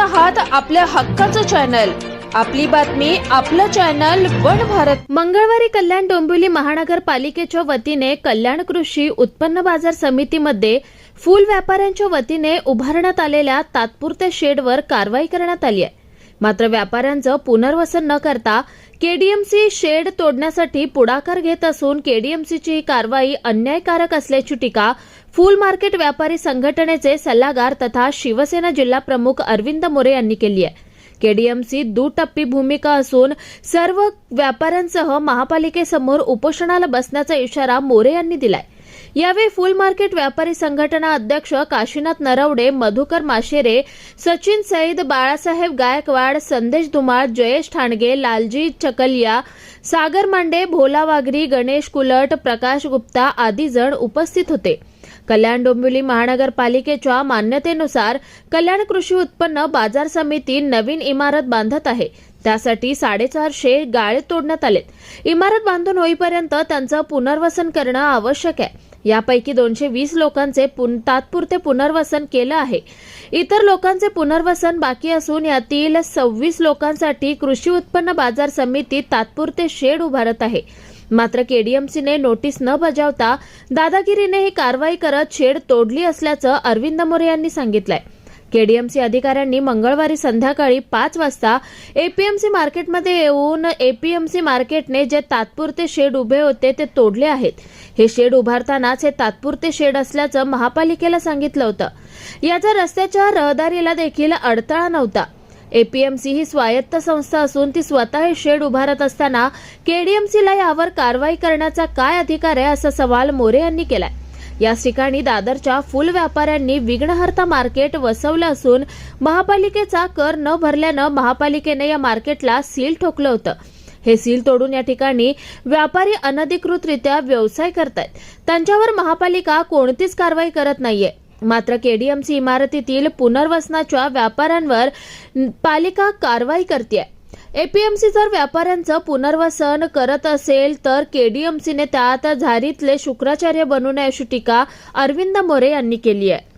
आहात आपल्या हक्काचं चॅनल आपली बातमी आपलं चॅनल वन भारत. मंगळवारी कल्याण डोंबिवली महानगरपालिकेच्या वतीने कल्याण कृषी उत्पन्न बाजार समितीमध्ये फुल व्यापाऱ्यांच्या वतीने उभारण्यात आलेल्या तात्पुरत्या शेडवर कारवाई करण्यात आली आहे. मात्र व्यापाऱ्यांचं पुनर्वसन न करता केडीएमसी शेड तोडण्यासाठी पुढाकार घेत असून केडीएमसीची ही कारवाई अन्यायकारक असल्याची टीका फुल मार्केट व्यापारी संघटनेचे सल्लागार तथा शिवसेना जिल्हा प्रमुख अरविंद मोरे यांनी केली आहे. केडीएमसी दुटप्पी भूमिका असून सर्व व्यापाऱ्यांसह महापालिकेसमोर उपोषणाला बसण्याचा इशारा मोरे यांनी दिलाय. यावेळी फुल मार्केट व्यापारी संघटना अध्यक्ष काशीनाथ नरवडे मधुकर माशेरे सचिन सईद बाळासाहेब गायकवाड संदेश धुमाळ जयेश ठाणगे लालजी चकलिया सागर मांडे भोला वाघरी गणेश कुलट प्रकाश गुप्ता आदी जण उपस्थित होते. कल्याण डोंबिवली महानगरपालिकेच्या मान्यतेनुसार कल्याण कृषी उत्पन्न बाजार समिती नवीन इमारत बांधत आहे. त्यासाठी साडेचारशे गाळे तोडण्यात आलेत. इमारत बांधून होईपर्यंत त्यांचं पुनर्वसन करणं आवश्यक आहे. यापैकी दोनशे वीस लोकांचे पुन- तात्पुरते पुनर्वसन केलं आहे. इतर लोकांचे पुनर्वसन बाकी असून यातील सव्वीस लोकांसाठी कृषी उत्पन्न बाजार समिती तात्पुरते शेड उभारत आहे. मात्र केडीएमसीने नोटीस न बजावता दादागिरीने ही कारवाई करत शेड तोडली असल्याचं अरविंद मोरे यांनी सांगितलंय. केडीएमसी अधिकाऱ्यांनी मंगळवारी संध्याकाळी पाच वाजता एपीएमसी मार्केटमध्ये येऊन एपीएमसी मार्केटने जे तात्पुरते शेड उभे होते ते तोडले आहेत. हे शेड उभारतानाच हे तात्पुरते शेड असल्याचं महापालिकेला सांगितलं होतं. याचा रस्त्याच्या रहदारीला देखील अडथळा नव्हता. एपीएमसी ही स्वायत्त संस्था असून ती स्वतः हे शेड उभारत असताना केडीएमसीला यावर कारवाई करण्याचा काय अधिकार आहे असा सवाल मोरे यांनी केलाय. याच ठिकाणी दादरच्या फुल व्यापाऱ्यांनी विघ्नहर्ता मार्केट वसवलं असून महापालिकेचा कर न भरल्यानं महापालिकेने या मार्केटला सील ठोकलं होतं. हे सील तोडून या ठिकाणी व्यापारी अनधिकृतरित्या व्यवसाय करतायत. त्यांच्यावर महापालिका कोणतीच कारवाई करत नाहीये. मात्र केडीएमसी इमारतीतील पुनर्वसनाच्या व्यापाऱ्यांवर पालिका कारवाई करते एपीएमसी जर व्यापाऱ्यांचं पुनर्वसन करत असेल तर केडीएमसीने त्यात झारीतले शुक्राचार्य बनू नये अशी टीका अरविंद मोरे यांनी केली आहे.